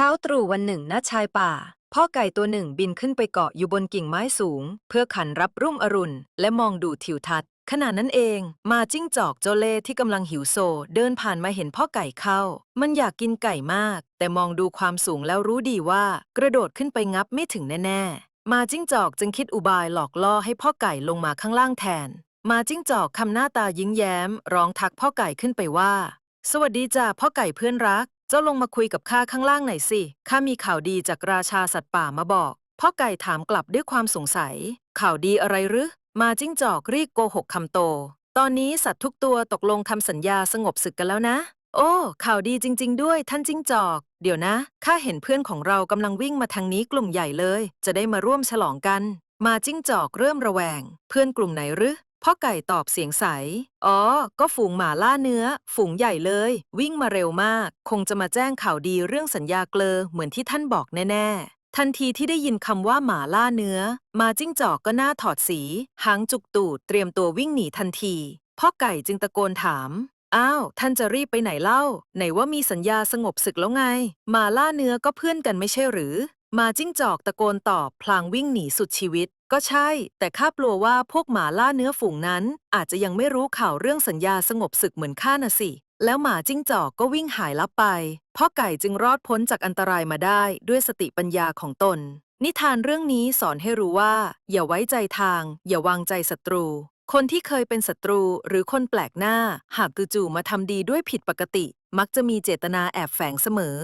ช้าตรู่วันหนึ่งณชายป่า พ่อไก่ตัวหนึ่งบินขึ้นไปเกาะอยู่บนกิ่งไม้สูง เพื่อขันรับรุ่งอรุณ และมองดูทิวทัศน์ขณะนั้นเอง มาจิ้งจอกโจเล่ที่กำลังหิวโซ เดินผ่านมาเห็นพ่อไก่เข้า มันอยากกินไก่มาก แต่มองดูความสูงแล้วรู้ดีว่า กระโดดขึ้นไปงับไม่ถึงแน่ๆ มาจิ้งจอกจึงคิดอุบายหลอกล่อให้พ่อไก่ลงมาข้างล่างแทน มาจิ้งจอกคำหน้าตายิ้มแย้ม ร้องทักพ่อไก่ขึ้นไปว่า สวัสดีจ้าพ่อไก่เพื่อนรัก เจ้าลงมาคุยกับข้าข้างล่างหน่อยสิ ข้ามีข่าวดีจากราชาสัตว์ป่ามาบอก พ่อไก่ถามกลับด้วยความสงสัย ข่าวดีอะไรหรือ มาจิ้งจอกรีบโกหกคำโต ตอนนี้สัตว์ทุกตัวตกลงทำสัญญาสงบศึกกันแล้วนะ โอ้ ข่าวดีจริง ๆ ด้วยท่านจิ้งจอก เดี๋ยวนะ ข้าเห็นเพื่อนของเรากำลังวิ่งมาทางนี้กลุ่มใหญ่เลย จะได้มาร่วมฉลองกัน มาจิ้งจอกเริ่มระแวง เพื่อนกลุ่มไหนหรือ พ่อไก่ตอบเสียงใส อ๋อ ก็ฝูงหมาล่าเนื้อ ฝูงใหญ่เลย วิ่งมาเร็วมาก คงจะมาแจ้งข่าวดีเรื่องสัญญาเกลอเหมือนที่ท่านบอกแน่ ๆทันทีที่ได้ยินคำว่าหมาล่าเนื้อ มาจิ้งจอกก็หน้าถอดสี หางจุกตูดเตรียมตัววิ่งหนีทันที พ่อไก่จึงตะโกนถาม อ้าว ท่านจะรีบไปไหนเล่า ไหนว่ามีสัญญาสงบศึกแล้วไงหมาล่าเนื้อก็เพื่อนกันไม่ใช่หรือ มาจิ้งจอกตะโกนตอบพลางวิ่งหนีสุดชีวิต ก็ใช่ แต่ข้ากลัวว่าพวกหมาล่าเนื้อฝูงนั้น อาจจะยังไม่รู้ข่าวเรื่องสัญญาสงบศึกเหมือนข้าน่ะสิ แล้วหมาจิ้งจอกก็วิ่งหายลับไปพ่อไก่จึงรอดพ้นจากอันตรายมาได้ด้วยสติปัญญาของตน นิทานเรื่องนี้สอนให้รู้ว่า อย่าไว้ใจทาง อย่าวางใจศัตรู คนที่เคยเป็นศัตรูหรือคนแปลกหน้า หากจู่ๆมาทำดีด้วยผิดปกติ มักจะมีเจตนาแอบแฝงเสมอ